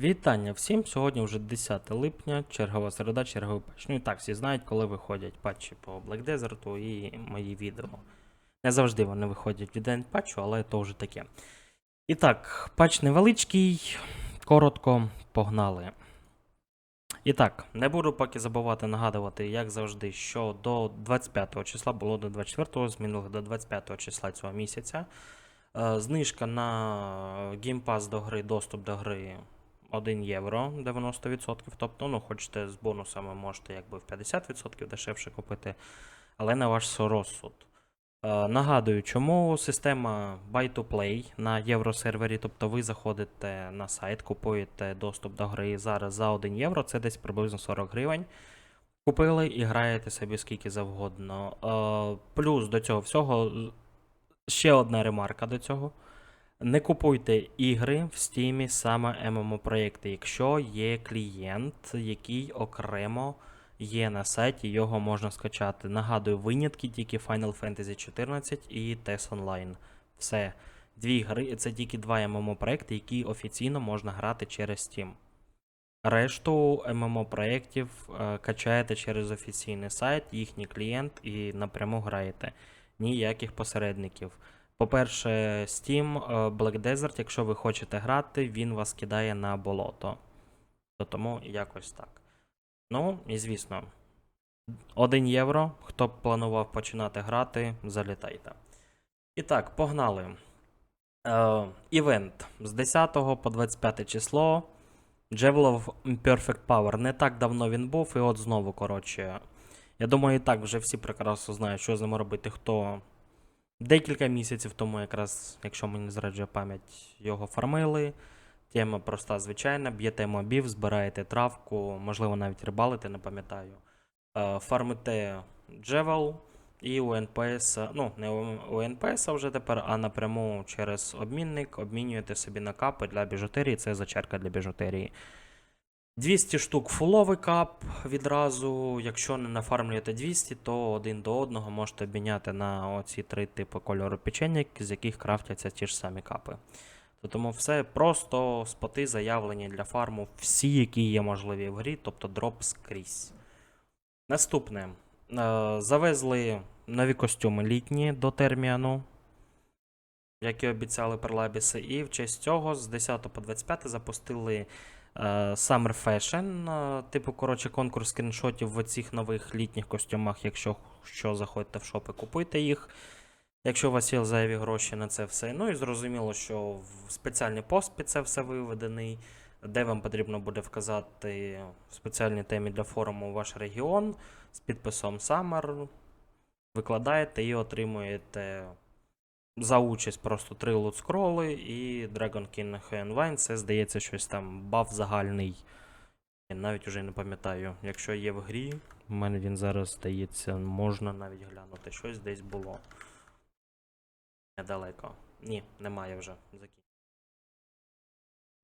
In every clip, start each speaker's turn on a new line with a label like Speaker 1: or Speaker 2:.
Speaker 1: Вітання всім! Сьогодні вже 10 липня, чергова середа, черговий патч. Ну і так, всі знають, коли виходять патчі по Black Desert і мої відео. Не завжди вони виходять в день патчу, але то вже таке. І так, патч невеличкий, коротко погнали. І так, не буду поки забувати нагадувати, як завжди, що до 25 числа було до 24, змінили до 25 числа цього місяця. Е, Знижка на Pass до гри, доступ до гри 1 євро 90%. Тобто, ну, хочете з бонусами, можете якби в 50% дешевше купити, але на ваш розсуд. Е, нагадую, чому система Buy to Play на євросервері, тобто ви заходите на сайт, купуєте доступ до гри зараз за 1 євро, це десь приблизно 40 гривень. Купили і граєте собі скільки завгодно. Е, плюс до цього всього ще одна ремарка до цього. Не купуйте ігри в Steam саме MMO проєкти, якщо є клієнт, який окремо є на сайті, його можна скачати. Нагадую, винятки тільки Final Fantasy 14 і TES Online. Все. Дві гри, це тільки два MMO проєкти, які офіційно можна грати через Steam. Решту MMO проєктів е, качаєте через офіційний сайт, їхній клієнт і напряму граєте. Ніяких посередників. По-перше, Steam, е, Black Desert, якщо ви хочете грати, він вас кидає на болото. То тому якось так. Ну, і звісно, 1 євро. Хто б планував починати грати, залітайте. І так, погнали. Е, Івент з 10 по 25 число. Of Perfect Power. Не так давно він був, і от знову, коротше. Я думаю, і так вже всі прекрасно знають, що з ним робити, хто Декілька місяців тому, якраз, якщо мені зраджує пам'ять, його фармили. Тема проста, звичайна, б'єте мобів, збираєте травку, можливо, навіть рибалите, не пам'ятаю. Е, Фармите джевел і у НПС, ну, не у- НПС вже тепер, а напряму через обмінник обмінюєте собі на капи для біжутерії, це зачерка для біжутерії. 200 штук фуловий кап відразу. Якщо не нафармлюєте 200, то один до одного можете обміняти на оці три типи кольору печення, з яких крафтяться ті ж самі капи. Тому все просто споти заявлені для фарму, всі, які є можливі в грі, тобто дроп скрізь. Наступне. Е, Завезли нові костюми літні до терміану, як і обіцяли перлабіси, і в честь цього з 10 по 25 запустили е, Summer Fashion, е, типу, коротше, конкурс скріншотів в цих нових літніх костюмах. Якщо що, заходьте в шопи, купуйте їх. Якщо у вас є зайві гроші на це все. Ну і зрозуміло, що в спеціальний пост під це все виведений, де вам потрібно буде вказати в спеціальній темі для форуму ваш регіон з підписом Summer. Викладаєте і отримуєте за участь просто три лут-скроли і Dragon King Handvine. Це здається щось там баф загальний. Я навіть уже не пам'ятаю. Якщо є в грі, в мене він зараз здається, можна навіть глянути. Щось десь було. Недалеко. Ні, немає вже. Закін...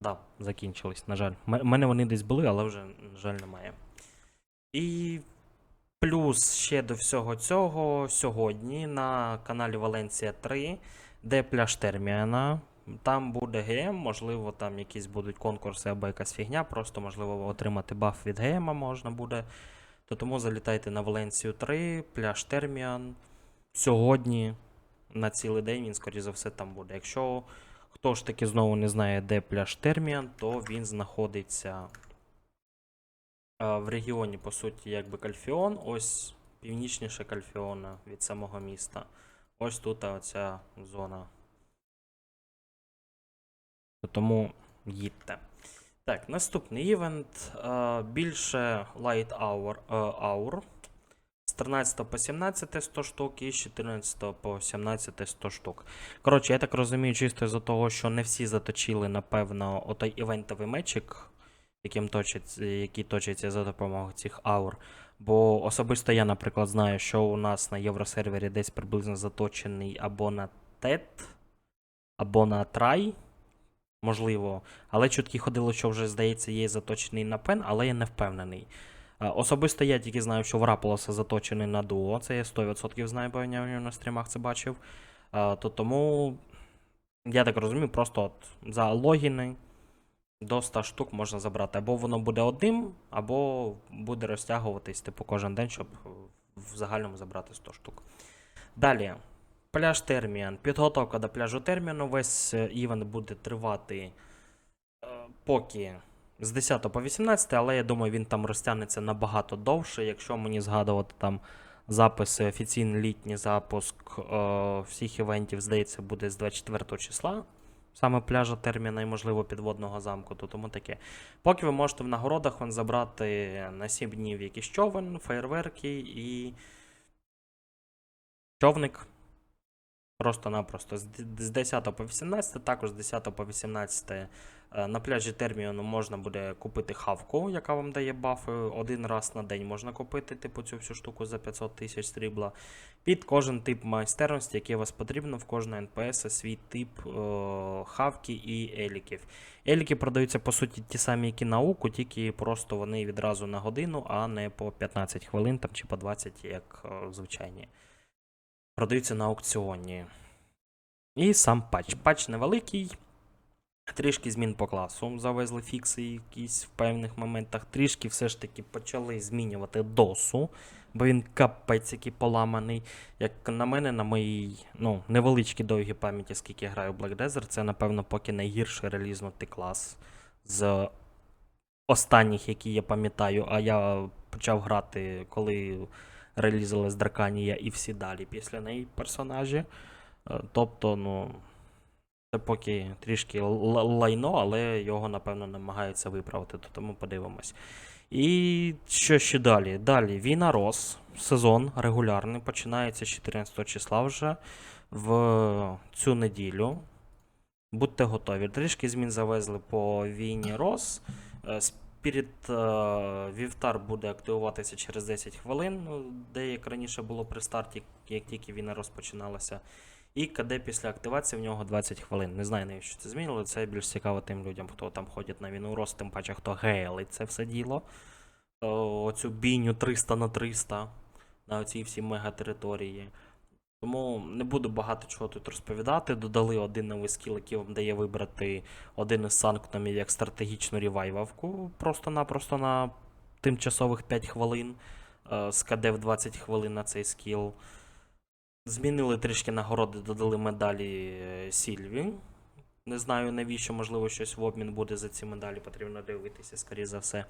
Speaker 1: Да, закінчились, на жаль. У мене вони десь були, але вже, на жаль, немає. І плюс ще до всього цього сьогодні на каналі Валенція 3, де пляж Терміана. Там буде ГМ, можливо, там якісь будуть конкурси або якась фігня, просто можливо отримати баф від ГМ можна буде. То тому залітайте на Валенцію 3, пляж Терміан. Сьогодні на цілий день він, скоріше за все, там буде. Якщо хто ж таки знову не знає, де пляж Терміан, то він знаходиться в регіоні, по суті, якби Кальфіон, ось північніше Кальфіона від самого міста. Ось тут оця зона. Тому їдьте. Так, наступний івент. Більше Light Hour, Hour. З 13 по 17 100 штук і з 14 по 17 100 штук. Коротше, я так розумію, чисто з-за того, що не всі заточили, напевно, отой івентовий мечик, яким точить, який точиться за допомогою цих аур. Бо особисто я, наприклад, знаю, що у нас на євросервері десь приблизно заточений або на TET, або на Try. Можливо. Але чутки ходило, що вже, здається, є заточений на пен, але я не впевнений. Е, Особисто я тільки знаю, що в Раполоса заточений на дуо. Це я 100% знаю, бо я на стрімах це бачив. Е, То тому, я так розумію, просто от за логіни до 100 штук можна забрати. Або воно буде одним, або буде розтягуватись, типу, кожен день, щоб е, в загальному забрати 100 штук. Далі. Пляж Терміан. Підготовка до пляжу Терміану. Весь е, івент буде тривати е, поки з 10 по 18, але я думаю, він там розтягнеться набагато довше. Якщо мені згадувати там записи, офіційний літній запуск е, всіх івентів, здається, буде з 24 числа. Саме пляжа терміна і, можливо, підводного замку, то тому таке. Поки ви можете в нагородах вон забрати на 7 днів якийсь човен, фейерверки і човник. Просто-напросто. З 10 по 18, також з 10 по 18 е, на пляжі Терміону можна буде купити хавку, яка вам дає бафи. Один раз на день можна купити, типу, цю всю штуку за 500 тисяч срібла. Під кожен тип майстерності, який вас потрібно, в кожного НПС свій тип е, хавки і еліків. Еліки продаються, по суті, ті самі, які на уку, тільки просто вони відразу на годину, а не по 15 хвилин там, чи по 20, як е, звичайні. Продаються на аукціоні. І сам патч. Патч невеликий. Трішки змін по класу. Завезли фікси якісь в певних моментах. Трішки все ж таки почали змінювати досу, бо він капець який поламаний. Як на мене, на моїй ну, невеличкій довгій пам'яті, скільки я граю в Black Desert, це, напевно, поки найгірший релізнутий клас з останніх, які я пам'ятаю. А я почав грати, коли релізилась Драканія і всі далі після неї персонажі. Е, Тобто, ну. Це поки трішки лайно, але його, напевно, намагаються виправити, то тому подивимось. І що ще далі? Далі Війна Рос, сезон регулярний, починається з 14 числа вже в цю неділю. Будьте готові. Трішки змін завезли по війні Рос. Е, е, Вівтар буде активуватися через 10 хвилин, ну, де як раніше було при старті, як тільки війна розпочиналася. І КД після активації в нього 20 хвилин. Не знаю, навіщо це змінили. Це більш цікаво тим людям, хто там ходить на війну рост, тим паче, хто гейлить це все діло. Оцю бійню 300 на 300 на оцій всій мегатериторії. Тому не буду багато чого тут розповідати. Додали один новий скіл, який вам дає вибрати один із санктомів як стратегічну ревайвавку. Просто-напросто на тимчасових 5 хвилин. е, З в 20 хвилин на цей скіл. Змінили трішки нагороди, додали медалі е, Сільві. Не знаю навіщо, можливо, щось в обмін буде за ці медалі, потрібно дивитися, скоріше за все.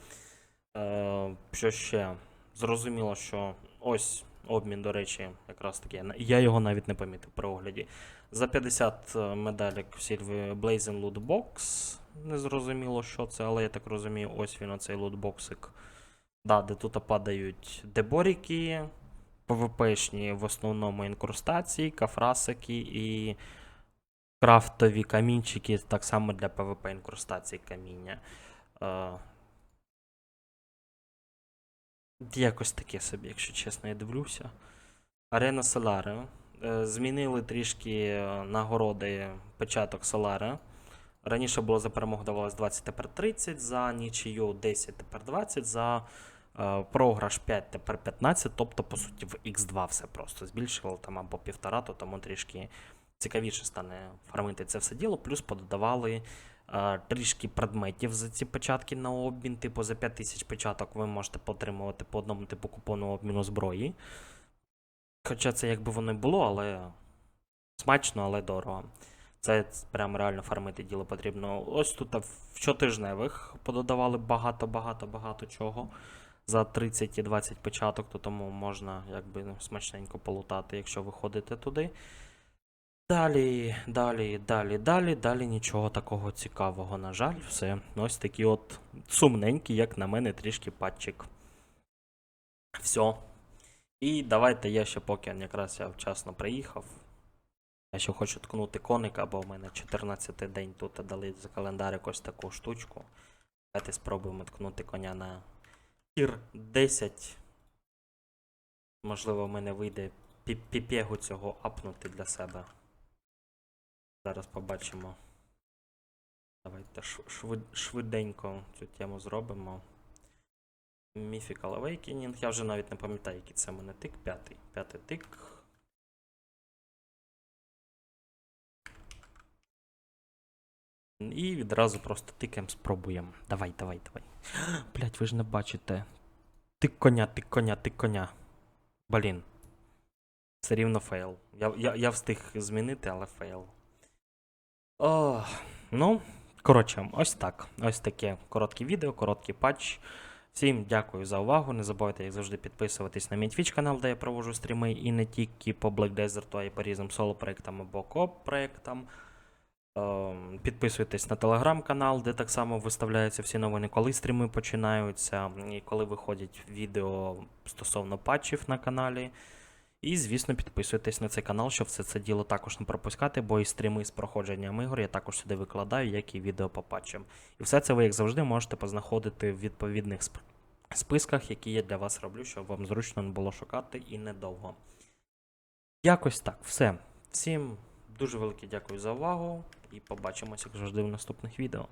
Speaker 1: Е, що ще? Зрозуміло, що ось обмін, до речі, якраз таки. я його навіть не помітив при огляді. За 50 медалік в Сільві Blazing Loot Box. Не зрозуміло, що це, але я так розумію, ось він оцей лутбоксик. Да, де тут падають деборіки, ПВПшні в основному інкрустації, кафрасики і крафтові камінчики, так само для ПВП інкрустації каміння. Якось таке собі, якщо чесно, я дивлюся. Арена Солари. Е, Змінили трішки е, нагороди початок Солари. Раніше було за перемогу давалось 20, тепер 30, за нічию 10, тепер 20, за е, програш 5, тепер 15. Тобто, по суті, в X2 все просто збільшило там або півтора, то тому трішки цікавіше стане фармити це все діло. Плюс пододавали трішки предметів за ці початки на обмін. Типу, за 5 тисяч початок ви можете отримувати по одному типу купону обміну зброї. Хоча це якби воно й було, але смачно, але дорого. Це прям реально фармити діло потрібно. Ось тут в щотижневих пододавали багато-багато-багато чого. За 30 і 20 початок, то тому можна якби ну, смачненько полутати, якщо ви ходите туди. Далі, далі, далі, далі, далі нічого такого цікавого, на жаль, все. Ось такі от сумненькі, як на мене, трішки патчик. Все. І давайте я ще поки якраз я вчасно приїхав. Я ще хочу ткнути коника, бо в мене 14-й день тут дали за календар якусь таку штучку. Давайте спробуємо ткнути коня на тір 10. Можливо, в мене вийде пі- піпегу цього апнути для себе. Зараз побачимо. Давайте швид- швиденько цю тему зробимо. Mythical Awakening. Я вже навіть не пам'ятаю, який це в мене тик. П'ятий. П'ятий тик. І відразу просто тикаємо, спробуємо. Давай, давай, давай. Блять, ви ж не бачите. Ти коня, ти коня, ти коня. Блін. Все рівно фейл. Я, я, я встиг змінити, але фейл. О, ну, коротше, ось так. Ось таке коротке відео, короткий патч. Всім дякую за увагу. Не забувайте, як завжди, підписуватись на мій Twitch канал, де я проводжу стріми, і не тільки по Black Desert, а й по різним соло-проектам або коп-проектам. Ем, Підписуйтесь на телеграм-канал, де так само виставляються всі новини, коли стріми починаються, і коли виходять відео стосовно патчів на каналі. І, звісно, підписуйтесь на цей канал, щоб все це діло також не пропускати, бо і стріми з проходженням ігор я також сюди викладаю, як і відео по патчам. І все це ви, як завжди, можете познаходити в відповідних сп- списках, які я для вас роблю, щоб вам зручно не було шукати і недовго. Якось так, все. Всім дуже велике дякую за увагу і побачимося, як завжди, в наступних відео.